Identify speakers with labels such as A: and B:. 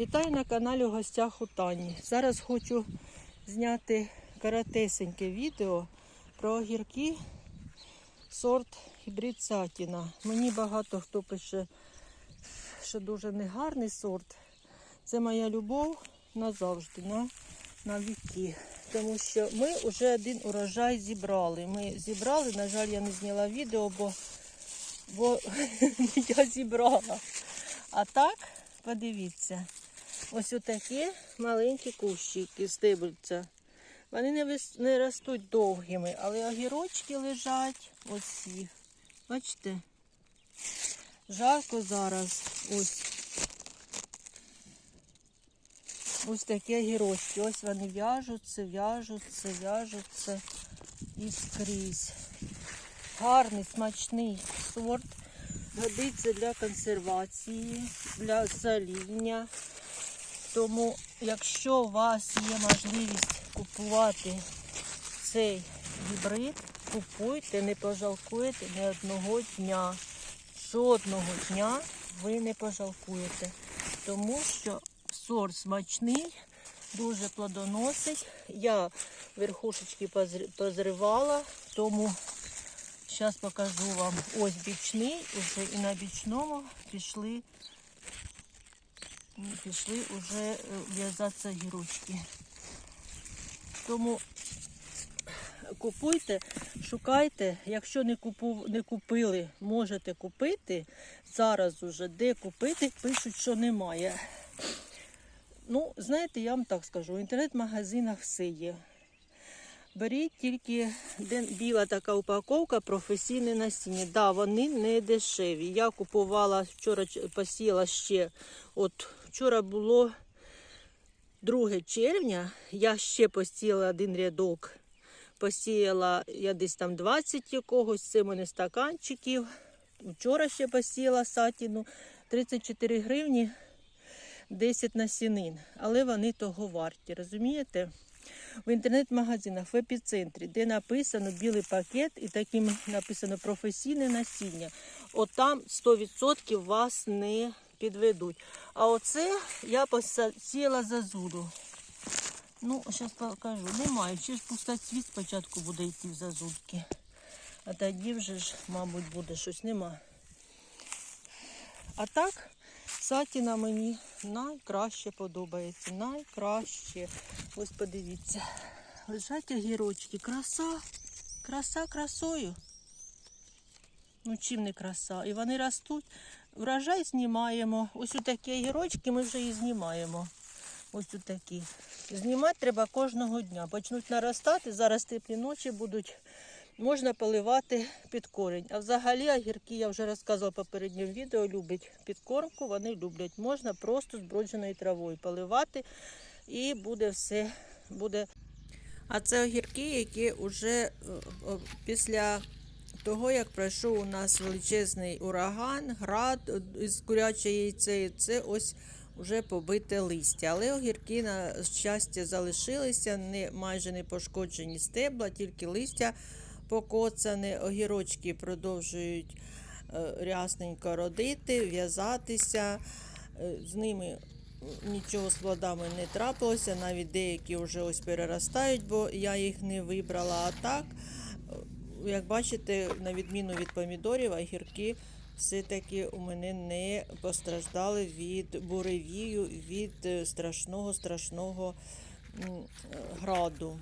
A: Вітаю на каналі у гостях у Тані. Зараз хочу зняти коротесеньке відео про огірки сорт гібрид Сатіна. Мені багато хто пише, що дуже негарний сорт. Це моя любов назавжди, на, на віки. Тому що ми вже один урожай зібрали. Ми зібрали, на жаль, я не зняла відео, бо, бо я зібрала. А так, подивіться, ось отакі маленькі кущики стебельця. Вони не, вис... не ростуть довгими, але огірочки лежать ось. Бачите? Жарко зараз. Ось. Ось такі огірочки. Ось вони в'яжуться, в'яжуться, в'яжуться і скрізь. Гарний, смачний сорт. Годиться для консервації, для соління. Тому, якщо у вас є можливість купувати цей гібрид, купуйте, не пожалкуєте ні одного дня. Жодного дня ви не пожалкуєте. Тому що сорт смачний, дуже плодоносить. Я верхушечки позривала, тому зараз покажу вам ось бічний, уже і на бічному пішли, пішли вже е, в'язатися гірочки. Тому купуйте, шукайте. Якщо не, купу, не купили, можете купити. Зараз уже де купити, пишуть, що немає. Ну, знаєте, я вам так скажу, в інтернет-магазинах все є. Беріть тільки де біла така упаковка, професійне насіння. Да, вони не дешеві. Я купувала вчора посіяла ще. От вчора було 2 червня. Я ще посіяла один рядок. Посіяла я десь там 20 якогось, це мене стаканчиків. Вчора ще посіяла сатіну 34 гривні 10 насінин. Але вони того варті, розумієте? В інтернет-магазинах в епіцентрі, де написано білий пакет і таким написано професійне насіння. От там 100% вас не підведуть. А оце я посіяла зазуду. Ну, зараз покажу. Немає. Ще ж пустоцвіт спочатку буде йти в зазудки. А тоді вже ж, мабуть, буде щось нема. А так, сатіна мені найкраще подобається. Найкраще. Ось подивіться. Лежать огірочки. Краса. Краса красою. Ну, чим не краса. І вони ростуть. Врожай знімаємо. Ось такі огірочки ми вже і знімаємо. Ось такі. Знімати треба кожного дня. Почнуть наростати. Зараз теплі ночі будуть. Можна поливати під корінь. А взагалі огірки, я вже розказувала в попередньому відео, люблять підкормку, вони люблять. Можна просто збродженою травою поливати і буде все. буде. А це огірки, які вже після того, як пройшов у нас величезний ураган, град із курячої яйцею, це ось вже побите листя. Але огірки, на щастя, залишилися, не, майже не пошкоджені стебла, тільки листя покоцане, огірочки продовжують е, рясненько родити, в'язатися. Е, З ними нічого з плодами не трапилося, навіть деякі вже ось переростають, бо я їх не вибрала. А так, як бачите, на відміну від помідорів, огірки все-таки у мене не постраждали від буревію, від е, страшного страшного е, граду.